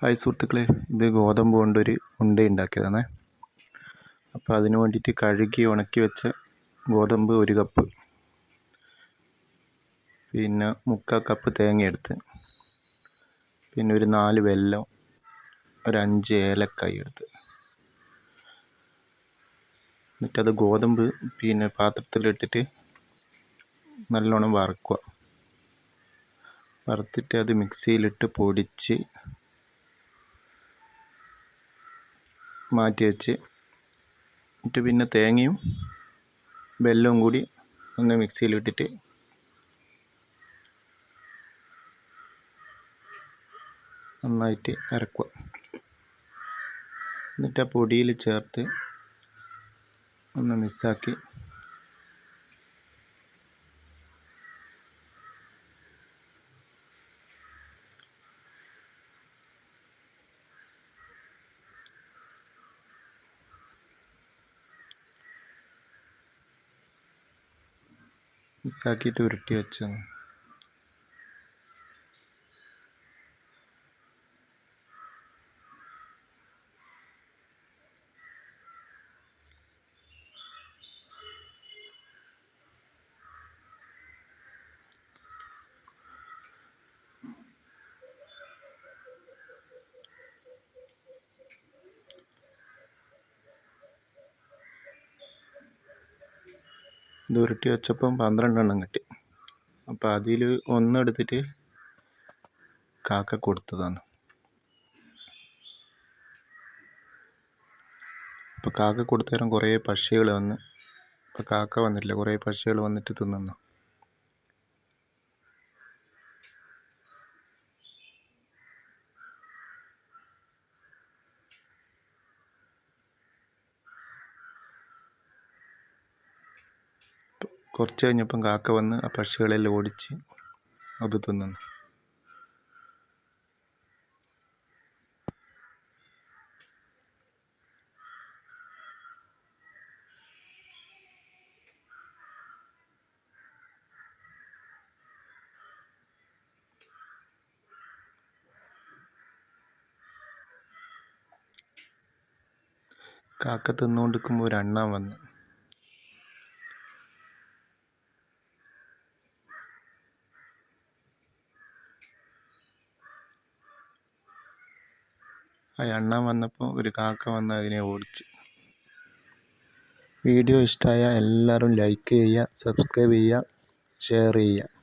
Hi സുഹൃത്തുക്കളെ ഇത് ഗോതമ്പ് കൊണ്ടൊരു ഉണ്ട ഉണ്ടാക്കിയതാണ്. അപ്പോൾ അതിന് വേണ്ടിയിട്ട് കഴുകി ഉണക്കി വെച്ച ഗോതമ്പ് ഒരു കപ്പ് പിന്നെ മുക്കാൽ കപ്പ് തേങ്ങ എടുത്ത് പിന്നെ ഒരു നാല് വെല്ലം ഒരു അഞ്ച് ഏലക്കായി എടുത്ത്. എന്നിട്ടത് ഗോതമ്പ് പിന്നെ പാത്രത്തിലിട്ടിട്ട് നല്ലോണം വറക്കുക. വറുത്തിട്ട് അത് മിക്സിയിലിട്ട് പൊടിച്ച് മാറ്റി വെച്ച് എന്നിട്ട് പിന്നെ തേങ്ങയും ബെല്ലവും കൂടി ഒന്ന് മിക്സിയിലിട്ടിട്ട് നന്നായിട്ട് അരക്കുക. എന്നിട്ട് ആ പൊടിയിൽ ചേർത്ത് ഒന്ന് മിക്സാക്കി മിക്സാക്കിയിട്ട് ഉരുട്ടി വെച്ചാൽ ഇത് ഉരുട്ടി വെച്ചപ്പം പന്ത്രണ്ടെണ്ണം കിട്ടി. അപ്പോൾ അതിൽ ഒന്നെടുത്തിട്ട് കാക്ക കൊടുത്തതാണ്. അപ്പോൾ കാക്ക കൊടുത്തേരം കുറേ പക്ഷികൾ വന്ന് ഇപ്പോൾ കാക്ക വന്നിട്ടില്ല കുറേ പക്ഷികൾ വന്നിട്ട് തിന്നു കുറച്ച് കഴിഞ്ഞപ്പം കാക്ക വന്ന് ആ പക്ഷികളെല്ലാം ഓടിച്ച് അത് തിന്നുന്നു. കാക്ക തിന്നുകൊണ്ടിരിക്കുമ്പോൾ ഒരു അണ്ണാൻ വന്നു. എണ്ണാൻ വന്നപ്പോൾ ഒരു കാക്ക വന്ന് അതിനെ ഓടിച്ച്. വീഡിയോ ഇഷ്ടമായ എല്ലാവരും ലൈക്ക് ചെയ്യുക സബ്സ്ക്രൈബ് ചെയ്യുക ഷെയർ ചെയ്യുക.